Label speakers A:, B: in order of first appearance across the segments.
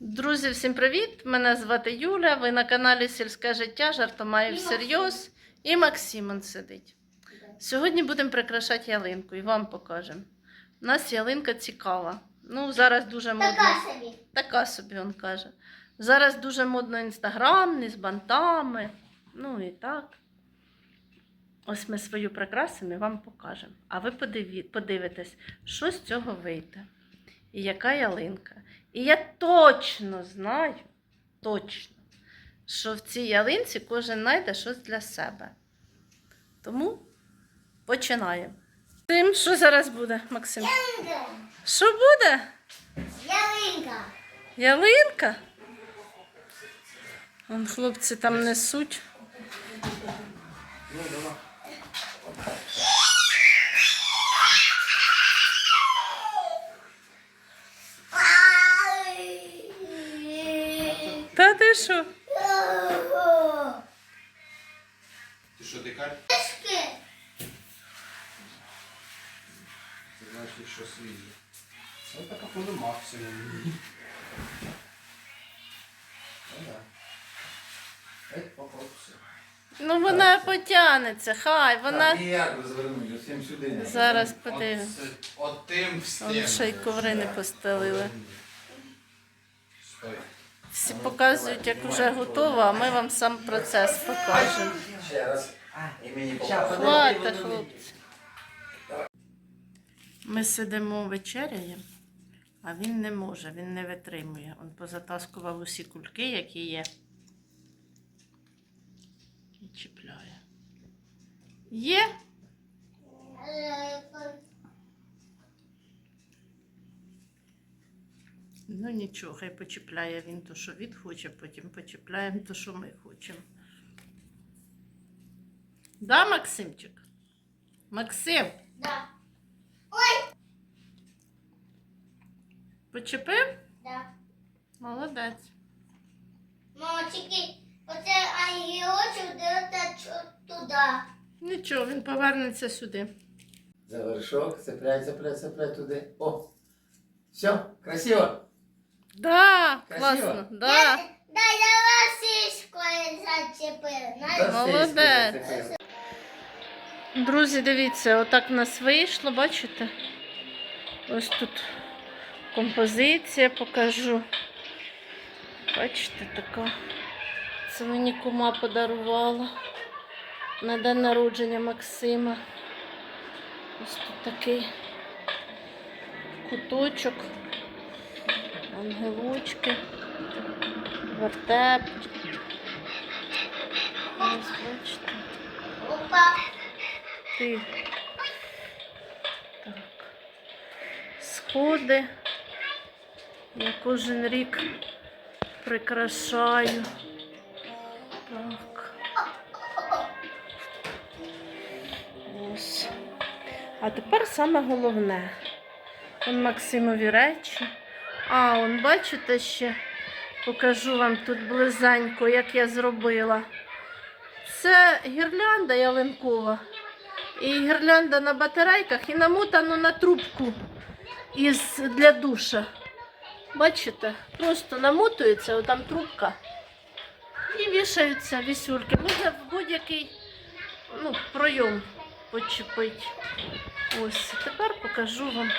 A: Друзі, всім привіт! Мене звати Юля. Ви на каналі Сільське життя, жартомаю
B: І
A: всерйоз. І Максим он сидить. Сьогодні будемо прикрашати ялинку і вам покажемо. У нас ялинка цікава. Ну, зараз дуже модно.
B: Така собі.
A: Така собі він каже. Зараз дуже модно інстаграмний, з бантами. Ну і так. Ось ми свою прикрасимо і вам покажемо. А ви подиві- подивитесь, що з цього вийде. І яка ялинка. І я точно знаю, точно, що в цій ялинці кожен знайде щось для себе. Тому починаємо. Тим, що зараз буде, Максим?
B: Ялинка.
A: Що буде?
B: Ялинка.
A: Ялинка? Вон хлопці там несуть. Та ти що?
C: Ти що, дикар?
B: Пішки.
C: Це значить, що свіже. Це така буде максимум. Ну.
A: Ну вона потягнеться, хай, вона.
C: Так, і як розвернути? Всім сюди.
A: Зараз подивимось.
C: От, от тим в стіну.
A: Ще й коври не постелили.
C: Стой.
A: Всі показують, як вже готово, а ми вам сам процес покажемо. Хвата, хлопці. Ми сидимо вечеряємо, а він не може, він не витримує. Він позатаскував усі кульки, які є. І чіпляє. Є? Ну нічого, хай почіпляє він то, що він хоче, потім почіпляємо то, що ми хочемо. Да, Максимчик? Максим,
B: Да.
A: почепив?
B: Да.
A: Молодець.
B: Мальчики, оце ангелочок дивиться туди.
A: Нічого, він повернеться сюди.
C: За вершок, цепляй, цепляй, цепляй туди. О! Все, красиво.
A: Да,
C: Красиво?
A: класно, да.
B: Да, я ласишкою зачепив. знаєш?
C: Да,
A: Молодець. Друзі, дивіться, отак в нас вийшло, бачите? Ось тут композиція покажу. Бачите, така. Це мені кума подарувала на день народження Максима. Ось тут такий куточок, ангелочки, вертеп. Ось бачите.
B: Опа.
A: Ти. Так. Сходи. Я кожен рік прикрашаю. Так. Ось. А тепер саме головне. Он Максимові речі. А, он, бачите ще, покажу вам тут близенько, як я зробила. Це гірлянда ялинкова. І гірлянда на батарейках і намотано на трубку із для душа. Бачите? Просто намотується, отам трубка. І вішаються вісюльки. Можна в будь-який ну, пройом почепити. Ось, тепер покажу вам.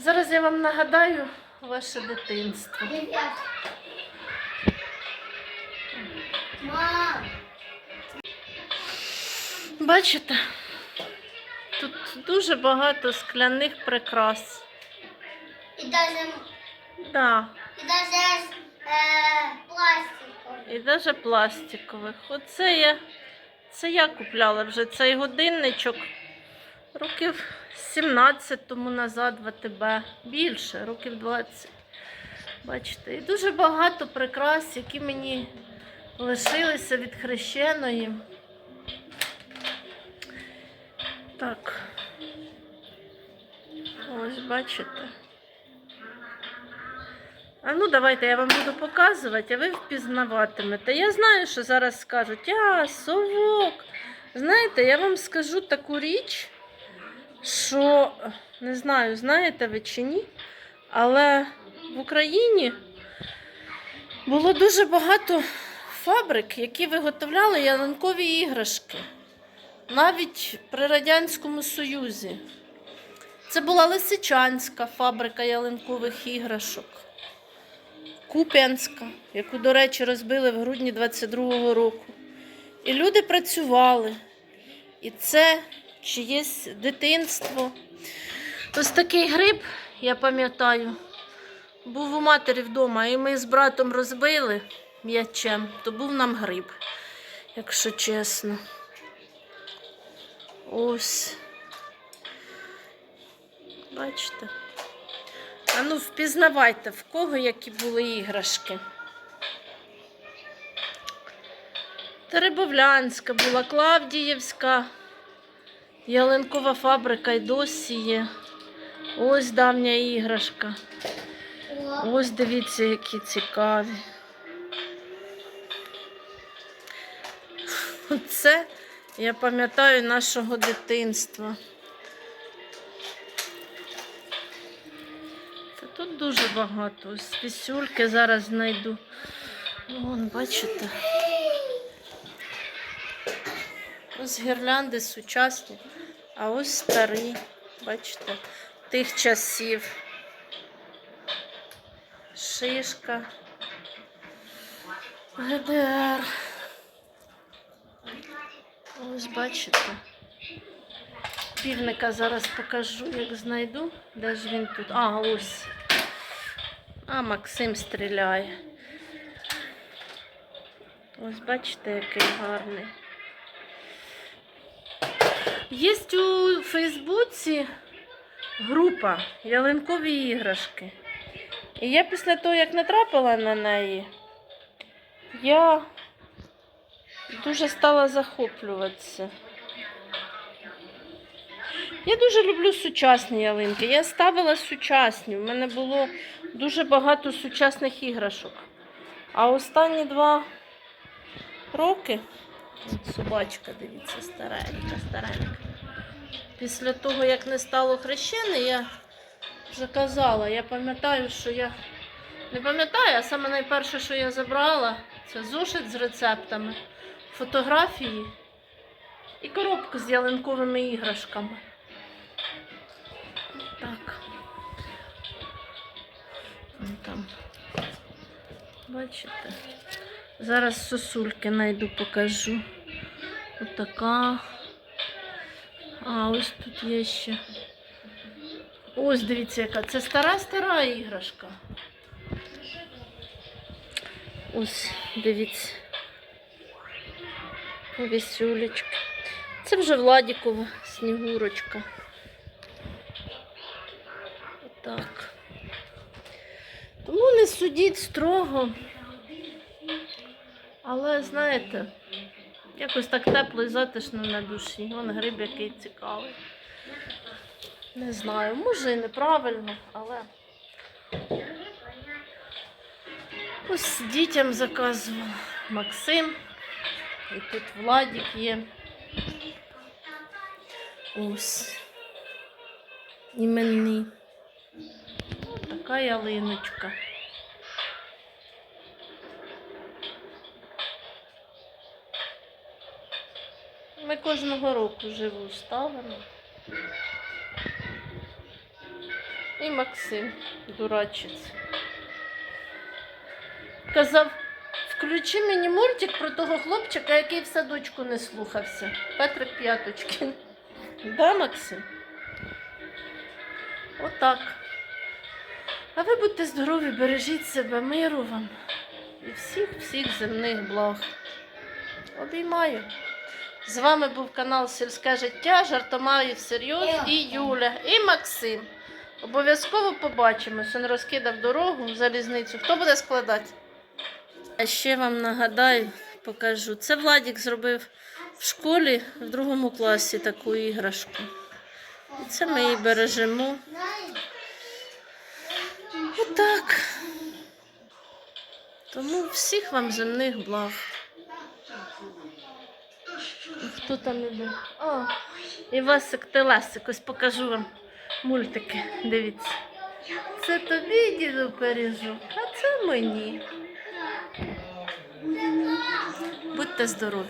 A: Зараз я вам нагадаю ваше дитинство. Бачите? Тут дуже багато скляних прикрас.
B: І даже,
A: Да.
B: і даже е, пластиковий.
A: І навіть пластикових. Оце я, це я купляла вже цей годинничок років 17 тому назад в АТБ. Більше, років 20. Бачите, і дуже багато прикрас, які мені лишилися від хрещеної. Так. Ось, бачите. А ну давайте я вам буду показувати, а ви впізнаватимете. Я знаю, що зараз скажуть, а, совок. Знаєте, я вам скажу таку річ, що не знаю, знаєте ви чи ні, Але в Україні було дуже багато фабрик, які виготовляли ялинкові іграшки. Навіть при Радянському Союзі. Це була Лисичанська фабрика ялинкових іграшок. Куп'янська, яку, до речі, розбили в грудні 22-го року. І люди працювали. І це чиєсь дитинство. Ось такий гриб, я пам'ятаю, був у матері вдома, і ми з братом розбили м'ячем, то був нам гриб, якщо чесно. Ось. Бачите? А ну, впізнавайте, в кого які були іграшки. Теребовлянська була, Клавдіївська, ялинкова фабрика й досі є. Ось давня іграшка. Ось дивіться, які цікаві. Це я пам'ятаю нашого дитинства. Та тут дуже багато. Ось пісюльки зараз знайду. Вон, бачите. Ось гірлянди сучасні, а ось старі, бачите, тих часів. Шишка. ГДР. Ось бачите. Півника зараз покажу, як знайду. Де ж він тут? А, ось. А, Максим стріляє. Ось бачите, який гарний. Є у Фейсбуці група ялинкові іграшки. І я після того, як натрапила на неї, я дуже стала захоплюватися. Я дуже люблю сучасні ялинки. Я ставила сучасні. У мене було дуже багато сучасних іграшок. А останні два роки, собачка, дивіться, старенька, старенька. Після того, як не стало хрещений, я вже казала, я пам'ятаю, що я не пам'ятаю, а саме найперше, що я забрала, це зошит з рецептами, фотографії і коробку з ялинковими іграшками. Так. Там. Бачите? Зараз сосульки найду, покажу. Отака. А, ось тут є ще. Ось дивіться, яка. Це стара-стара іграшка. Ось, дивіться. Весюлечка. Це вже Владікова снігурочка. Отак. Тому не судіть строго. Але знаєте, якось так тепло і затишно на душі. Вон гриб який цікавий. Не знаю, може і неправильно, але ось дітям заказував Максим. І тут Владик є. Ось. Іменний. Така ялиночка. Ми кожного року живу ставимо. І Максим, дурачець. Казав, включи мені мультик про того хлопчика, який в садочку не слухався. Петрик П'яточкін. Да, Максим? Отак. А ви будьте здорові, бережіть себе, миру вам і всіх-всіх земних благ. Обіймаю. З вами був канал Сільське життя, жартомаю всерйоз і Юля, і Максим. Обов'язково побачимось. Він розкидав дорогу в залізницю. Хто буде складати? А ще вам нагадаю, покажу. Це Владік зробив в школі в другому класі таку іграшку. І це ми її бережемо. Отак. Тому всіх вам земних благ. Хто там іде? О, Івасик Теласик, ось покажу вам мультики. Дивіться. Це тобі, діду, пиріжок, а це мені. Будьте здорові.